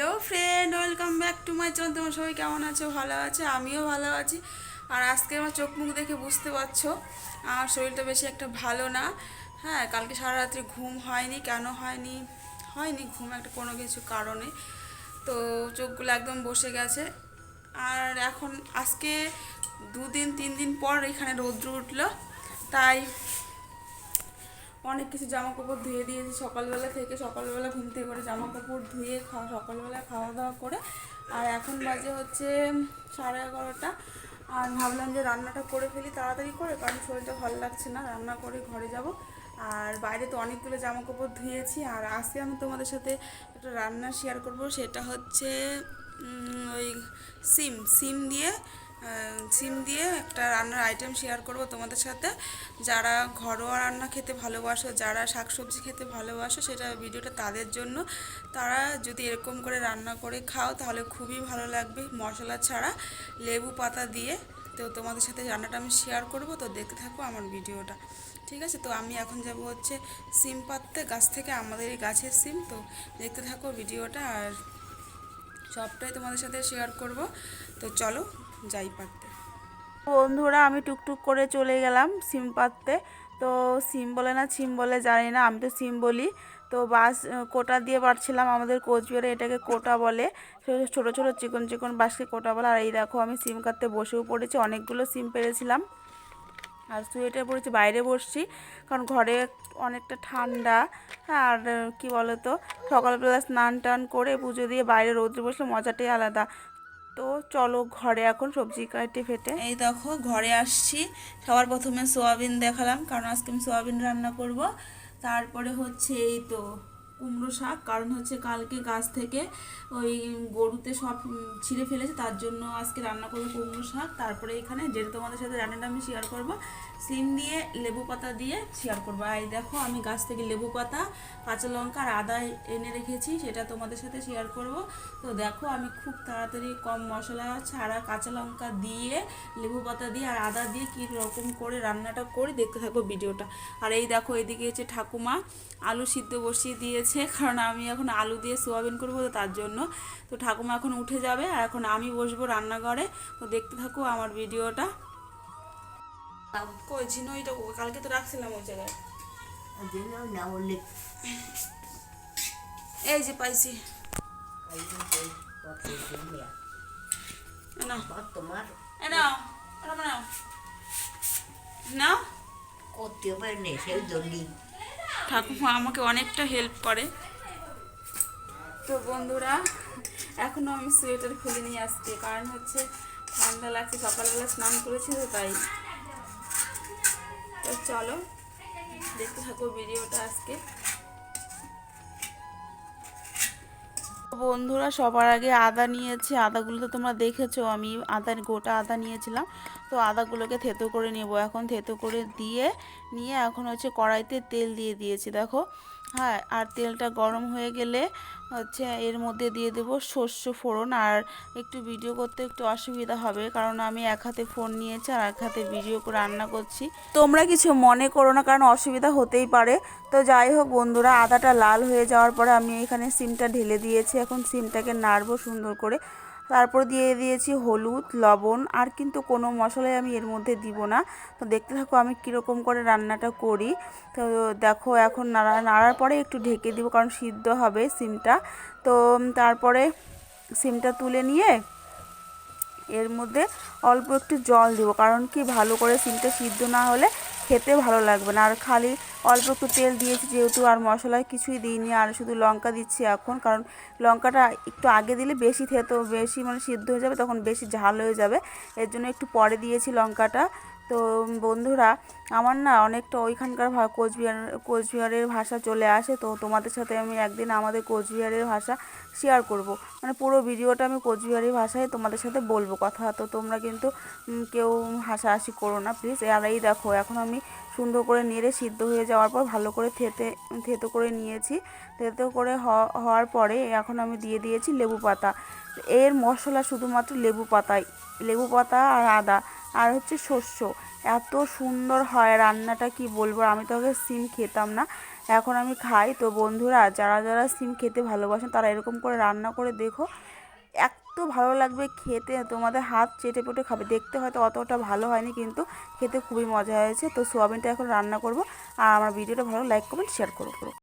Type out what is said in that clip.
Hello friend, welcome back to my channel. তোমার সবাই কেমন আছো? ভালো আছে? আমিও ভালো আছি। আর আজকে আমার চোখ মুখ দেখে বুঝতে পারছ, আমার শরীরটা বেশি একটা ভালো না। হ্যাঁ কালকে সারা রাত্রে ঘুম হয়নি। কেন হয়নি? হয়নি ঘুম, একটা কোনো কিছু কারণে। তো চোখগুলো একদম বসে গেছে। আর এখন আজকে দুদিন, তিন দিন পর এখানে রৌদ্র উঠল। তাই অনেক কিছু জামা কাপড় ধুয়ে দিয়েছি সকালবেলা থেকে। সকালবেলা ঘুম থেকে করে জামা কাপড় ধুয়ে খাওয়া সকালবেলা খাওয়া দাওয়া করে। আর এখন বাজে হচ্ছে সাড়ে এগারোটা। আর ভাবলাম যে রান্নাটা করে ফেলি তাড়াতাড়ি করে, কারণ শরীরটা ভালো লাগছে না। রান্না করে ঘরে যাব। আর বাইরে তো অনেকগুলো জামা কাপড় ধুয়েছি। আর আজকে আমি তোমাদের সাথে একটা রান্না শেয়ার করব। সেটা হচ্ছে ওই সিম। সিম দিয়ে সিম দিয়ে একটা রান্নার আইটেম শেয়ার করব তোমাদের সাথে। যারা ঘরোয়া রান্না খেতে ভালোবাসো, যারা শাকসবজি খেতে ভালোবাসো, সেটা ভিডিওটা তাদের জন্য। তারা যদি এরকম করে রান্না করে খাও, তাহলে খুবই ভালো লাগবে। মশলা ছাড়া লেবু পাতা দিয়ে। তো তোমাদের সাথে রান্নাটা আমি শেয়ার করব। তো দেখতে থাকো আমার ভিডিওটা। ঠিক আছে? তো আমি এখন যাব হচ্ছে সিম পাততে। গাছ থেকে আমাদের এই গাছের সিম। তো দেখতে থাকো ভিডিওটা আর সবটাই তোমাদের সাথে শেয়ার করব। তো চলো যাই পারতে। বন্ধুরা, আমি টুকটুক করে চলে গেলাম সিম পাততে। তো সিম বলে না সিম বলে জানি না, আমি তো সিম বলি। তো বাস কোটা দিয়ে পারছিলাম আমাদের কোচবিহারে, এটাকে কোটা বলে। ছোট ছোট, চিকন চিকন বাসকে কোটা বলে। আর এই দেখো, আমি সিম কাটতে বসেও পড়েছি, অনেকগুলো সিম পেরেছিলাম। আর সোয়েটার পরেছি, বাইরে বসছি, কারণ ঘরে অনেকটা ঠান্ডা। আর কি বলো তো সকালবেলা স্নান টান করে পুজো দিয়ে বাইরে রোদ্রে বসলে মজাটাই আলাদা। তো চলো ঘরে এখন সবজি কাটে ফেটে। এই দেখো, ঘরে আসছি। সবার প্রথমে সোয়াবিন দেখালাম, কারণ আজকে আমি সোয়াবিন রান্না করব। তারপরে হচ্ছে এই তো কুমড়ো শাক, কারণ হচ্ছে কালকে গাছ থেকে ওই গরুতে সব ছিঁড়ে ফেলেছে, তার জন্য আজকে রান্না করব কুমড়ো শাক। তারপরে এখানে যেটা তোমাদের সাথে রান্নাটা আমি শেয়ার করব, সিম দিয়ে লেবু পাতা দিয়ে শেয়ার করব। আর এই দেখো, আমি গাছ থেকে লেবু পাতা, কাঁচা লঙ্কা আর আদা এনে রেখেছি, সেটা তোমাদের সাথে শেয়ার করব। তো দেখো, আমি খুব তাড়াতাড়ি কম মশলা ছাড়া কাঁচা লঙ্কা দিয়ে, লেবু পাতা দিয়ে আর আদা দিয়ে কী রকম করে রান্নাটা করি, দেখতে থাকো ভিডিওটা। আর এই দেখো, এদিকে হচ্ছে ঠাকুমা আলু সিদ্ধ বসিয়ে দিয়েছে। কারণ আমি এখন আলু দিয়ে সোয়াবিন করব তো তার জন্য। তো ঠাকুমা এখন উঠে যাবে আর এখন আমি বসবো রান্নাঘরে। তো দেখতে থাকো আমার ভিডিওটা। কই ঝিনুইটা কই? কালকে তো রাখছিলাম ওই জায়গায়। না এই যে পাইছি। এ নাও তোমার। নাও নাও নাও। করতে পারে না সেই জন্যই ঠাকুমা আমাকে অনেকটা হেল্প করে। তো বন্ধুরা, এখনও আমি সোয়েটার খুলিনি আজকে, কারণ হচ্ছে ঠান্ডা লাগছে, সকালবেলা স্নান করেছি তো তাই। তো চলো, দেখতে থাকো ভিডিওটা আজকে। বন্ধুরা, সবার আগে আদা নিয়েছি, আদাগুলো তো তোমরা দেখেছ, আমি আদার গোটা আদা নিয়েছিলাম। তো আদাগুলোকে থেতো করে নেব। এখন থেতো করে দিয়ে, নিয়ে এখন হচ্ছে কড়াইতে তেল দিয়ে দিয়েছি, দেখো। হ্যাঁ আর তেলটা গরম হয়ে গেলে হচ্ছে এর মধ্যে দিয়ে দেবো শস্য ফোড়ন। আর একটু ভিডিও করতে একটু অসুবিধা হবে, কারণ আমি এক হাতে ফোন নিয়েছি আর এক হাতে ভিডিও করে রান্না করছি। তোমরা কিছু মনে করো না, কারণ অসুবিধা হতেই পারে। তো যাই হোক বন্ধুরা, আদাটা লাল হয়ে যাওয়ার পরে আমি এখানে সিমটা ঢেলে দিয়েছি। এখন সিমটাকে নাড়বো সুন্দর করে। তারপর দিয়ে দিয়েছি হলুদ, লবণ, আর কিন্তু কোনো মশলাই আমি এর মধ্যে দিব না। তো দেখতে থাকো আমি কীরকম করে রান্নাটা করি। তো দেখো এখন নাড়া, নাড়ার পরে একটু ঢেকে দিব কারণ সিদ্ধ হবে সিমটা। তো তারপরে সিমটা তুলে নিয়ে এর মধ্যে অল্প একটু জল দিব। কারণ কি ভালো করে সিমটা সিদ্ধ না হলে খেতে ভালো লাগবে না। আর খালি অল্প একটু তেল দিয়েছি যেহেতু আর মশলায় কিছুই দিইনি, আর শুধু লঙ্কা দিচ্ছি এখন। কারণ লঙ্কাটা একটু আগে দিলে বেশি থেতো, বেশি মানে সিদ্ধ হয়ে যাবে, তখন বেশি ঝাল হয়ে যাবে। এর জন্য একটু পরে দিয়েছি লঙ্কাটা। তো বন্ধুরা, আমার না অনেকটা ওইখানকার কোচবিহার, কোচবিহারের ভাষা চলে আসে, তো তোমাদের সাথে আমি একদিন আমাদের কোচবিহারের ভাষা শেয়ার করব। মানে পুরো ভিডিওটা আমি কোচবিহারি ভাষায় তোমাদের সাথে বলব কথা, তো তোমরা কিন্তু কেউ হাসাহাসি করো না প্লিজ আর এই দেখো, এখন আমি সুন্দর করে নেড়ে সিদ্ধ হয়ে যাওয়ার পর ভালো করে থেতে, থেতো করে নিয়েছি। থেতো করে হওয়ার পরে এখন আমি দিয়ে দিয়েছি লেবু পাতা। এর মশলা শুধুমাত্র লেবু পাতাই, লেবু পাতা আর আদা। আর হচ্ছে শস্য। এত সুন্দর হয় রান্নাটা, কি বলব? আমি তো আগে সিম খেতাম না, এখন আমি খাই। তো বন্ধুরা, যারা যারা সিম খেতে ভালোবাসেন, তারা এরকম করে রান্না করে দেখো। এত ভালো লাগবে খেতে, তোমাদের হাত চেটে পেটে খাবে। দেখতে হয়তো অতটা ভালো হয়নি, কিন্তু খেতে খুবই মজা হয়েছে। তো সোয়াবিনটা এখন রান্না করব। আর আমার ভিডিওটা ভালো লাইক কমেন্ট শেয়ার করো।